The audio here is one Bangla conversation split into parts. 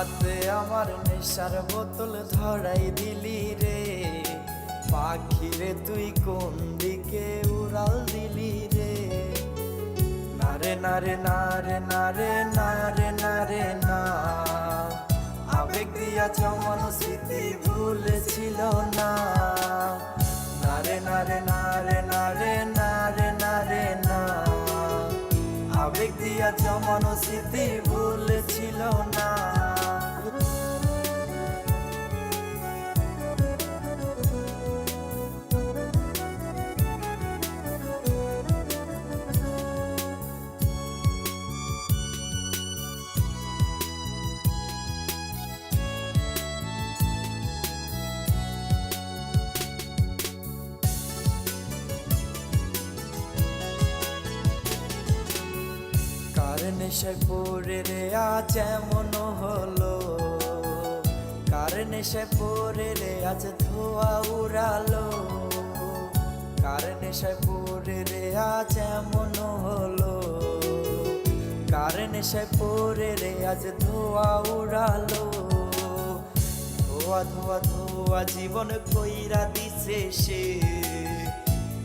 হাতে আমার নেশার বোতল ধরাই দিলি রে পাখিরে তুই কোন দিকে উড়াল দিলি রে নারে নারে নারে নারে নারে নারে না আবেগ দিয়া জমানো স্মৃতি ভুলেছিল না নারে নারে নারে নারে নারে নারে না আবেগ দিয়া জমানো স্মৃতি ভুলেছিল না নেশায় পড়ে রে, আজ এমন হলো। কার নেশায় পড়ে রে, আজ ধোয়া উড়ালো। কার নেশায় পড়ে রে, আজ এমন হলো। কার নেশায় পড়ে রে, আজ ধোয়া উড়ালো। ধোয়া ধোয়া ধোয়া জীবন কইরা দিছে সে।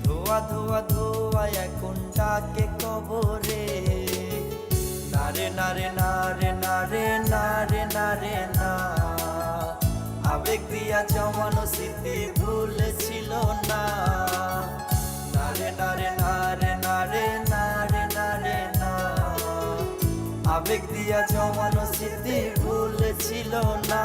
ধোয়া ধোয়া ধোয়া এখন ডাকে কবরে। নারে নারে নারে নারে নারে নারে না আবেগ দিয়া জমানো স্মৃতি ভুলেছিল না নারে নারে নারে নারে নারে নারে না আবেগ দিয়া জমানো স্মৃতি ভুলেছিল না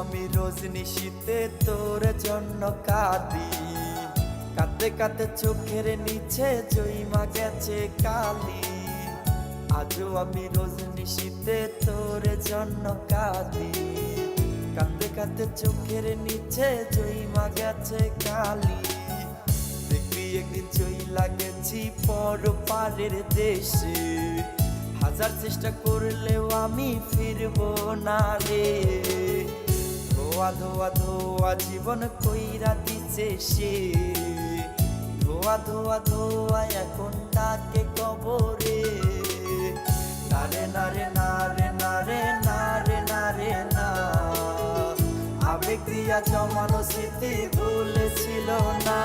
আমি রোজ নিশীতে তোর জন্য কাঁদি। কাঁদতে কাঁদতে চোখের নিচে জইমা গেছে কালি। আজও আমি রোজ নিশীতে তোর জন্য কাঁদি। কাঁদতে কাঁদতে চোখের নিচে জইমা গেছে কালি। দেখবি একদিন জই লাগেছি পর পারের দেশে। হাজার চেষ্টা করলেও আমি ফিরবো না রে। ধোয়া ধোয়া ধোয়া জীবন কইরা দিছে সে। ধোয়া ধোয়া ধোয়া এখন তাকে কবরে। নারে নারে নারে নারে নারে নারে, না। আবেগ দিয়া জমানো স্মৃতি ভুলেছিল না।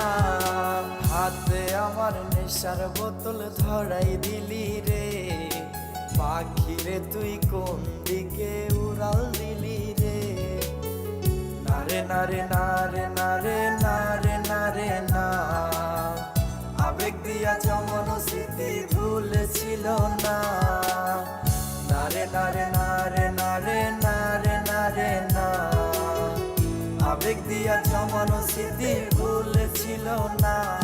হাতে আমার নেশার বোতল ধরাই দিলি রে। পাখিরে তুই কোন দিকে উড়াল নারে নারে নারে নারে নারে, না। আবেগ দিয়া জমানো স্মৃতি ভুলেছিল না। নারে নারে নারে নারে নারে নারে, না। আবেগ দিয়া জমানো স্মৃতি ভুলেছিল না।